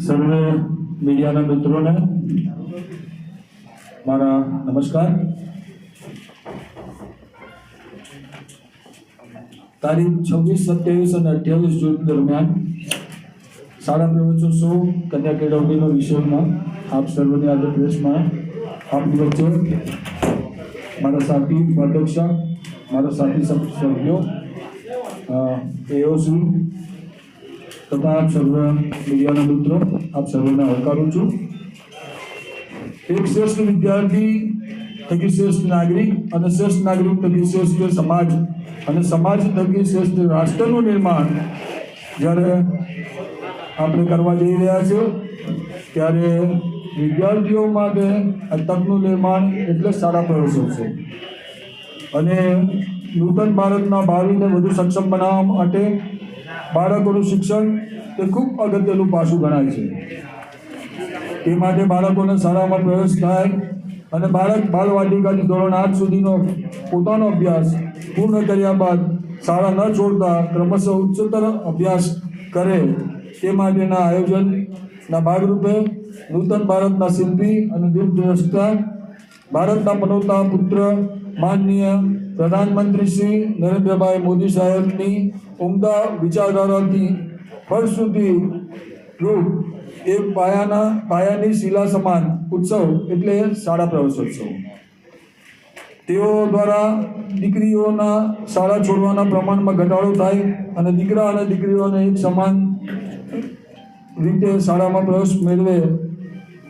સર્વે મીડિયાના મિત્રોને મારા નમસ્કાર તારીખ છવ્વીસ સત્યાવીસ અને અઠ્યાવીસ જૂન દરમિયાન શાળા પ્રવેશોત્સવ કન્યા કેળવણીનો વિષયમાં આપ સર્વની આજે પ્રેસમાં આપની વચ્ચે મારા સાથી ઉપાધ્યક્ષા મારા સાથી સભ- સભ્યો એઓસી તથા આપ સર્વ મીડિયાના મિત્રો, આપ સર્વને આવકારું છું. એક શ્રેષ્ઠ વિદ્યાર્થી, થકી શ્રેષ્ઠ નાગરિક અને શ્રેષ્ઠ નાગરિક થકી શ્રેષ્ઠ સમાજ અને સમાજ થકી શ્રેષ્ઠ રાષ્ટ્રનું નિર્માણ જ્યારે આપણે કરવા જઈ રહ્યા છીએ, ત્યારે વિદ્યાર્થીઓ માટે આ તકનું નિર્માણ એટલે સારા પ્રવેશોત્સવ અને નૂતન ભારતના ભાવિને વધુ સક્ષમ બનાવવા માટે બાળકોનું શિક્ષણ તે ખૂબ અગત્યનું પાસું ગણાય છે. તે માટે બાળકોને શાળામાં પ્રવેશ થાય અને બાળક બાલવાટિકાથી ધોરણ આઠ સુધીનો પોતાનો અભ્યાસ પૂર્ણ કર્યા બાદ શાળા ન છોડતા ક્રમશઃ ઉચ્ચતર અભ્યાસ કરે. તે માટેના આયોજનના ભાગરૂપે નૂતન ભારતના શિલ્પી અને દૂરદ્રષ્ટા ભારતના પનોતા પુત્ર માનનીય પ્રધાનમંત્રી શ્રી નરેન્દ્રભાઈ મોદી સાહેબની ઉમદા વિચારધારાથી ફળ સુધી રૂપ એક પાયાના, પાયાની શિલા સમાન ઉત્સવ એટલે શાળા પ્રવેશોત્સવ. તેઓ દ્વારા દીકરીઓના શાળા છોડવાના પ્રમાણમાં ઘટાડો થાય અને દીકરા અને દીકરીઓને એક સમાન રીતે શાળામાં પ્રવેશ મેળવે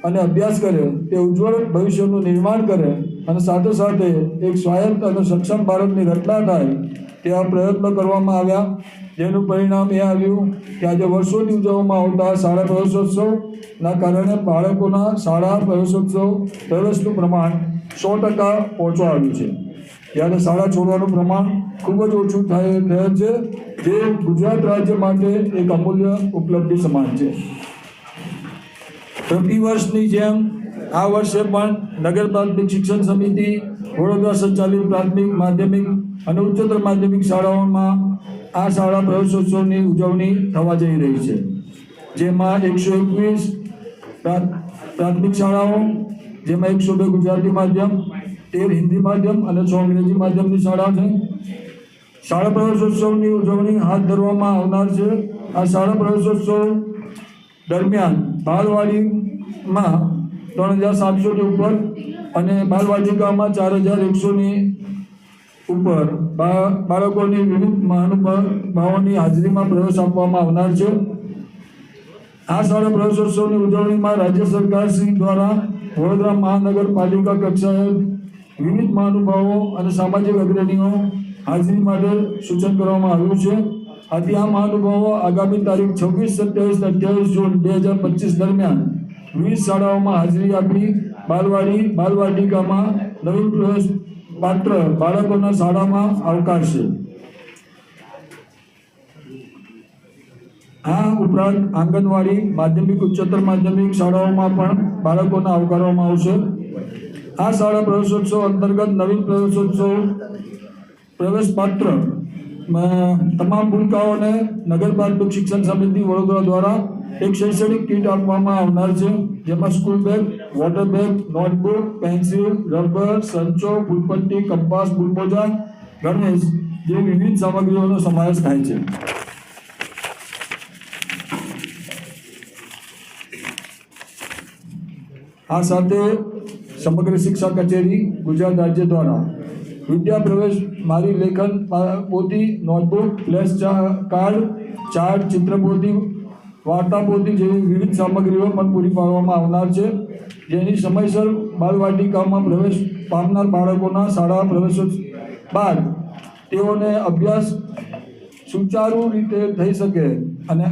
અને અભ્યાસ કરે તે ઉજ્જવળ ભવિષ્યનું નિર્માણ કરે અને સાથે સાથે એક સ્વાયત્ત અને સક્ષમ ભારતની રચના થાય તેવા પ્રયત્નો કરવામાં આવ્યા. જેનું પરિણામ એ આવ્યું કે આજે વર્ષોથી ઉજવવામાં આવતા શાળા પ્રવેશોત્સવના કારણે બાળકોના શાળા પ્રવેશોત્સવ પ્રવેશનું પ્રમાણ સો ટકા પહોંચવા આવ્યું છે. જ્યારે શાળા છોડવાનું પ્રમાણ ખૂબ જ ઓછું થાય થયેલ છે. જે ગુજરાત રાજ્ય માટે એક અમૂલ્ય ઉપલબ્ધિ સમાન છે. પ્રતિ વર્ષની જેમ આ વર્ષે પણ નગર પ્રાથમિક શિક્ષણ સમિતિ વડોદરા સંચાલિત પ્રાથમિક, માધ્યમિક અને ઉચ્ચતર માધ્યમિક શાળાઓમાં આ શાળા પ્રવેશોત્સવની ઉજવણી થવા જઈ રહી છે. જેમાં એકસો એકવીસ પ્રાથમિક શાળાઓ, જેમાં એકસો બે ગુજરાતી માધ્યમ, તેર હિન્દી માધ્યમ અને છ અંગ્રેજી માધ્યમની શાળા છે. શાળા પ્રવેશોત્સવની ઉજવણી હાથ ધરવામાં આવનાર છે. આ શાળા પ્રવેશોત્સવ દરમિયાન બાલવાડીમાં ત્રણ હજાર સાતસોની ઉપર અને બાલવાટિકામાં ચાર હજાર એકસોની ઉપર બાળકોની વિવિધ મહાનુભાવોની હાજરીમાં પ્રવેશ આપવામાં આવનાર છે. આ શાળા પ્રવેશોત્સવની ઉજવણીમાં રાજ્ય સરકાર શ્રી દ્વારા વડોદરા મહાનગરપાલિકા કક્ષાએ વિવિધ મહાનુભાવો અને સામાજિક અગ્રણીઓ હાજરી માટે સૂચન કરવામાં આવ્યું છે. આથી આ મહાનુભાવો આગામી તારીખ છવ્વીસ સત્યાવીસ અઠ્યાવીસ જૂન બે હજાર પચીસ દરમિયાન વિવિધ શાળાઓમાં હાજરી આપી બાલવાડી બાલવાટિકામાં નવીન પ્રવેશ પાત્ર બાળકોના શાળામાં આવકારશે. આ ઉપરાંત આંગણવાડી માધ્યમિક ઉચ્ચતર માધ્યમિક શાળાઓમાં પણ બાળકોને આવકારવામાં આવશે. આ શાળા પ્રવેશોત્સવ અંતર્ગત નવીન પ્રવેશોત્સવ પ્રવેશ પાત્ર અ, તમામ ભૂલકાઓને નગર પ્રાથમિક શિક્ષણ સમિતિ વડોદરા દ્વારા એક શૈક્ષણિક કીટ આપવામાં આવનાર છે જેમાં school bag water bag notebook pencil rubber સંચો ફૂલપટ્ટી કંપાસ બુલમોજા ગણેશ જેવી વિવિધ સામગ્રીઓનો સમાવેશ થાય છે. આ સાથે સમગ્ર શિક્ષા કચેરી ગુજરાત રાજ્ય દ્વારા વિદ્યા પ્રવેશ, મારી લેખન પા- પોથી નોટબુક ફ્લેશ કાર્ડ ચાર્ટ ચિત્રપોથી વાર્તા પોથી જેવી વિવિધ સામગ્રીઓ પણ પૂરી પાડવામાં આવનાર છે, જેની સમયસર બાલવાટિકામાં પ્રવેશ પામનાર બાળકોના શાળા પ્રવેશો બાદ તેઓને અભ્યાસ સુચારુ રીતે થઈ શકે અને